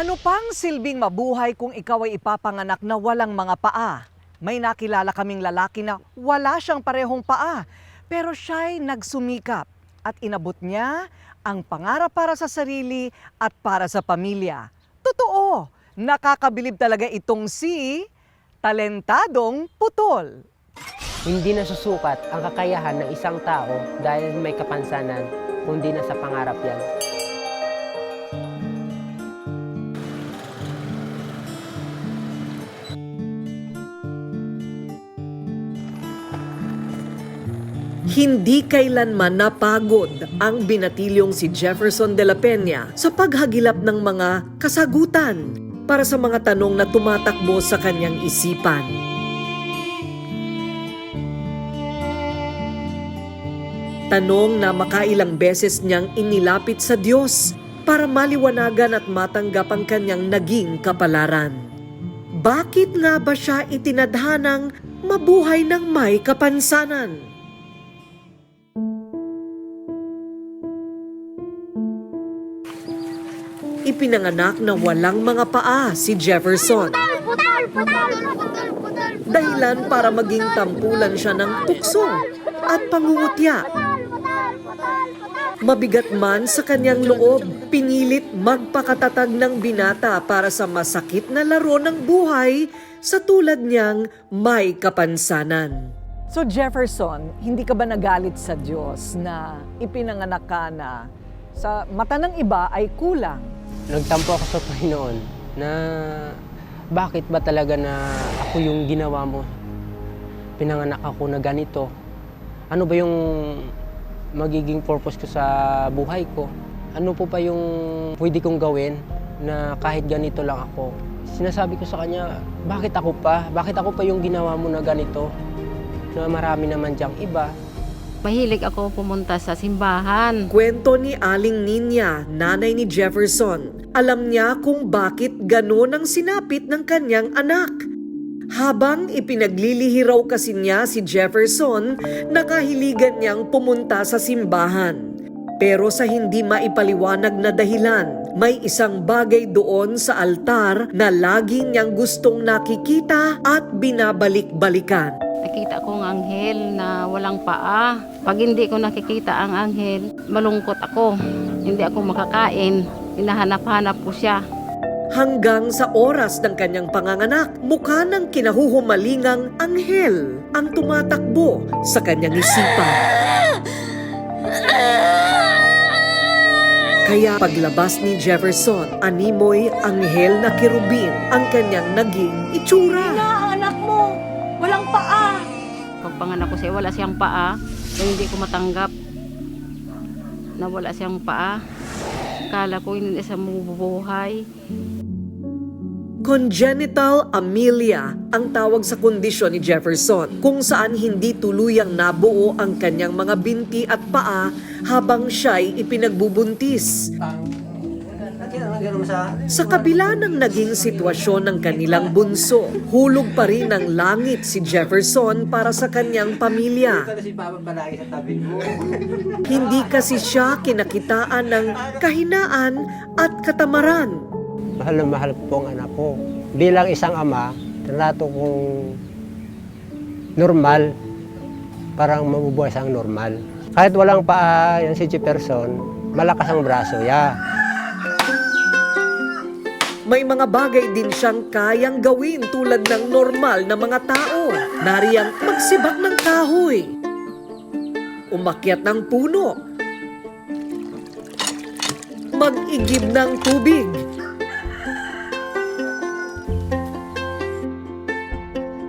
Ano pang silbing mabuhay kung ikaw ay ipapanganak na walang mga paa? May nakilala kaming lalaki na wala siyang parehong paa, pero siya'y nagsumikap at inabot niya ang pangarap para sa sarili at para sa pamilya. Totoo, nakakabilib talaga itong si Talentadong Putol. Hindi nasusukat ang kakayahan ng isang tao dahil may kapansanan, kundi na sa pangarap yan. Hindi kailanman napagod ang binatilyong si Jefferson de la Peña sa paghagilap ng mga kasagutan para sa mga tanong na tumatakbo sa kanyang isipan. Tanong na makailang beses niyang inilapit sa Diyos para maliwanagan at matanggap ang kanyang naging kapalaran. Bakit nga ba siya itinadhanang mabuhay ng may kapansanan? Ipinanganak na walang mga paa si Jefferson. Dahilan para maging tampulan siya ng tukso at pangungutya. Mabigat man sa kanyang loob, pinilit magpakatatag ng binata para sa masakit na laro ng buhay sa tulad niyang may kapansanan. So Jefferson, hindi ka ba nagalit sa Diyos na ipinanganak ka na sa mata ng iba ay kulang? Nagtampo ako sa Panginoon na bakit ba talaga na ako yung ginawa mo? Pinanganak ako na ganito. Ano ba yung magiging purpose ko sa buhay ko? Ano po pa yung pwede kong gawin na kahit ganito lang ako? Sinasabi ko sa kanya, bakit ako pa? Bakit ako pa yung ginawa mo na ganito? Na marami naman diyang iba. Mahilig ako pumunta sa simbahan. Kwento ni Aling Ninya, nanay ni Jefferson. Alam niya kung bakit ganon ang sinapit ng kanyang anak. Habang ipinaglilihiraw kasi niya si Jefferson, nakahiligan niyang pumunta sa simbahan. Pero sa hindi maipaliwanag na dahilan, may isang bagay doon sa altar na laging niyang gustong nakikita at binabalik-balikan. Nakita ko ang anghel na walang paa. Pag hindi ko nakikita ang anghel, malungkot ako. Hindi ako makakain. Hinahanap-hanap ko siya. Hanggang sa oras ng kanyang panganganak, mukha ng kinahuhumalingang anghel ang tumatakbo sa kanyang isipan. Kaya paglabas ni Jefferson, animoy anghel na kirubin ang kanyang naging itsura. Panganak ko siya, wala siyang paa. Kaya hindi ko matanggap na wala siyang paa. Kala ko hindi siya mabubuhay. Congenital amelia ang tawag sa kondisyon ni Jefferson kung saan hindi tuluyang nabuo ang kanyang mga binti at paa habang siya'y ipinagbubuntis. Sa kabila ng naging sitwasyon ng kanilang bunso, hulog pa rin ng langit si Jefferson para sa kanyang pamilya. Hindi kasi siya kinakitaan ng kahinaan at katamaran. Mahal na mahal po ang anak ko. Bilang isang ama, tinato kong normal, parang mabubuhay siyang normal. Kahit walang paa yan si Jefferson, malakas ang braso, ya. May mga bagay din siyang kayang gawin tulad ng normal na mga tao. Nariyang magsibak ng kahoy. Umakyat ng puno. Mag-igib ng tubig.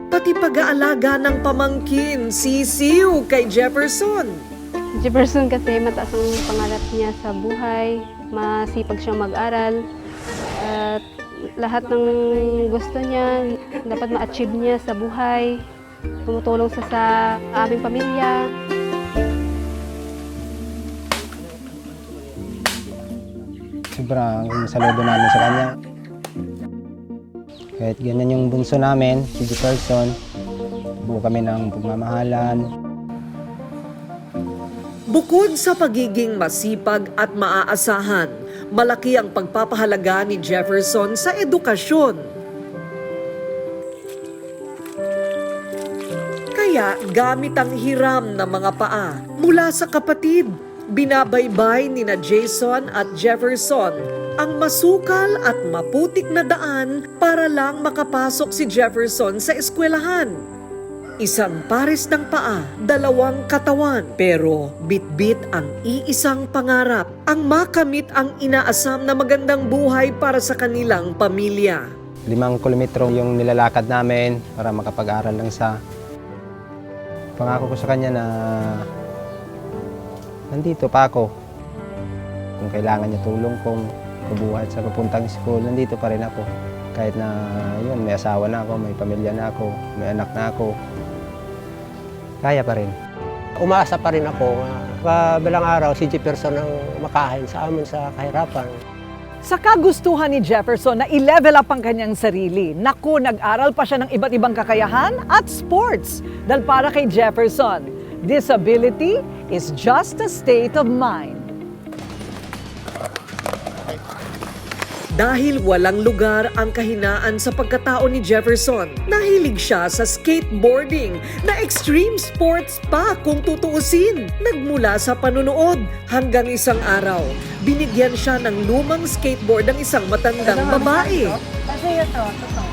Pati pag-aalaga ng pamangkin, sisiw kay Jefferson. Jefferson kasi mataas ang pangarap niya sa buhay, masipag siyang mag-aral, at lahat ng gusto niya, dapat ma-achieve niya sa buhay. Tumutulong sa sa aming pamilya. sobrang saludo namin sa kanya. Kahit ganyan yung bunso namin, si Jefferson, buo kami ng pagmamahalan. Bukod sa pagiging masipag at maaasahan, malaki ang pagpapahalaga ni Jefferson sa edukasyon. Kaya gamit ang hiram ng mga paa mula sa kapatid, binabaybay ni na Jason at Jefferson ang masukal at maputik na daan para lang makapasok si Jefferson sa eskwelahan. Isang pares ng paa, dalawang katawan, pero bitbit ang iisang pangarap, ang makamit ang inaasam na magandang buhay para sa kanilang pamilya. Limang kilometro yung nilalakad namin para makapag-aral lang sa pangako ko sa kanya na nandito pa ako. Kung kailangan niya tulong kong kabuhat sa papuntang school, nandito pa rin ako. Kahit na yun, may asawa na ako, may pamilya na ako, may anak na ako. Kaya pa rin. Umaasa pa rin ako na balang araw si Jefferson ang makain sa amin sa kahirapan. Sa kagustuhan ni Jefferson na i-level up ang kanyang sarili, naku, nag-aral pa siya ng iba't ibang kakayahan at sports. Dahil para kay Jefferson, disability is just a state of mind. Dahil walang lugar ang kahinaan sa pagkatao ni Jefferson, nahilig siya sa skateboarding na extreme sports pa kung tutuusin. Nagmula sa panunood hanggang isang araw, binigyan siya ng lumang skateboard ng isang matandang babae. Kasi ito, ito.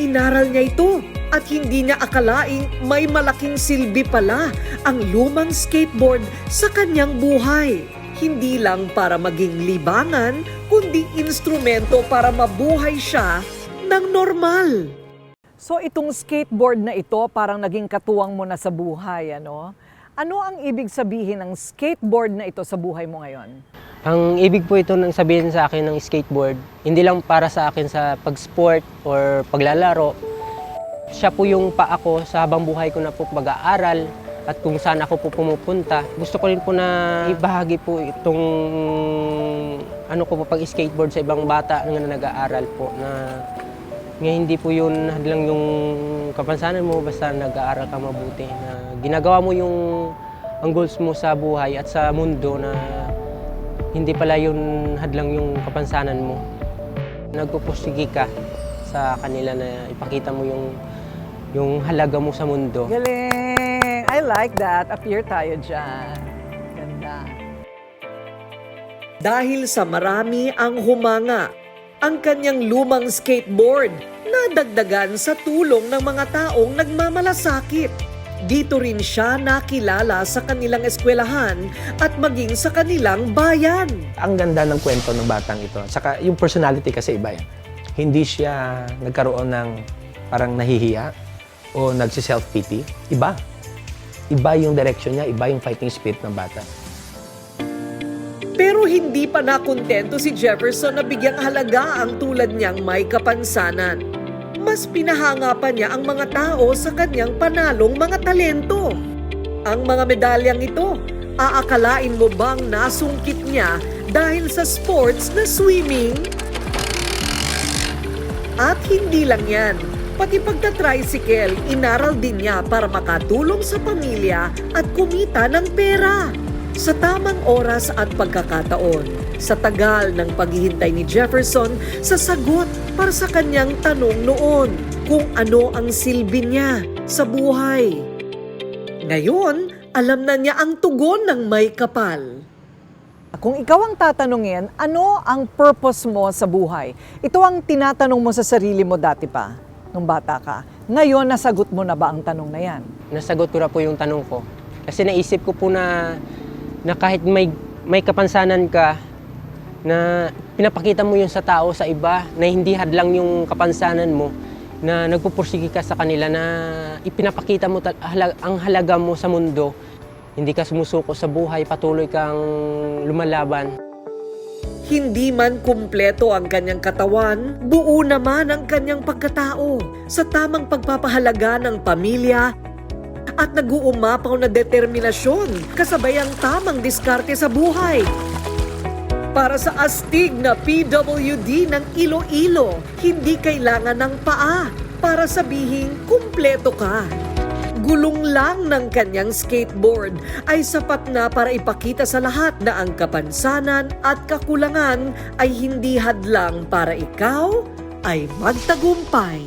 Inaral niya ito at hindi niya akalaing may malaking silbi pala ang lumang skateboard sa kanyang buhay. Hindi lang para maging libangan, kundi instrumento para mabuhay siya ng normal. So itong skateboard na ito parang naging katuwang mo na sa buhay, ano? Ano ang ibig sabihin ng skateboard na ito sa buhay mo ngayon? Ang ibig po ito ng sabihin sa akin ng skateboard, hindi lang para sa akin sa pag-sport or paglalaro. Siya po yung paa ko sa habang buhay ko na po pag-aaral at kung saan ako po pumupunta. Gusto ko rin po na ibahagi po itong ano ko po pag-skateboard sa ibang bata na nag-aaral po na nga hindi po yun hadlang yung kapansanan mo basta nag-aaral ka mabuti na ginagawa mo yung ang goals mo sa buhay at sa mundo na hindi pala yun hadlang yung kapansanan mo. Nagpupursige ka sa kanila na ipakita mo yung yung halaga mo sa mundo. Galing! I like that. Appear tayo dyan. Ganda. Dahil sa marami ang humanga, ang kanyang lumang skateboard nadagdagan sa tulong ng mga taong nagmamalasakit. Dito rin siya nakilala sa kanilang eskwelahan at maging sa kanilang bayan. ang ganda ng kwento ng batang ito. Saka yung personality kasi iba eh. Hindi siya nagkaroon ng parang nahihiya o nagsi-self-pity. Iba. Iba yung direction niya, iba yung fighting spirit ng bata. Pero hindi pa nakontento si Jefferson na bigyang halaga ang tulad niyang may kapansanan. Mas pinahanga pa niya ang mga tao sa kanyang panalong mga talento. Ang mga medalyang ito, aakalain mo bang nasungkit niya dahil sa sports na swimming? At hindi lang yan, pati pagta-tricycle, inaral din niya para makatulong sa pamilya at kumita ng pera. Sa tamang oras at pagkakataon, sa tagal ng paghihintay ni Jefferson sa sagot para sa kanyang tanong noon kung ano ang silbi niya sa buhay. Ngayon, alam na niya ang tugon ng may kapal. Kung ikaw ang tatanungin, ano ang purpose mo sa buhay? Ito ang tinatanong mo sa sarili mo dati pa, nung bata ka. Ngayon, nasagot mo na ba ang tanong na yan? Nasagot ko na po yung tanong ko. Kasi naisip ko po na na kahit may may kapansanan ka na pinapakita mo yun sa tao sa iba na hindi hadlang yung kapansanan mo na nagpupursige ka sa kanila na ipinapakita mo ang halaga mo sa mundo hindi ka sumusuko sa buhay patuloy kang lumalaban Hindi man kumpleto ang kanyang katawan, buo naman ang kanyang pagkatao sa tamang pagpapahalaga ng pamilya at nag-uumapaw na determinasyon kasabay ang tamang diskarte sa buhay. Para sa astig na PWD ng Iloilo, hindi kailangan ng paa para sabihing kumpleto ka. Gulong lang ng kanyang skateboard ay sapat na para ipakita sa lahat na ang kapansanan at kakulangan ay hindi hadlang para ikaw ay magtagumpay.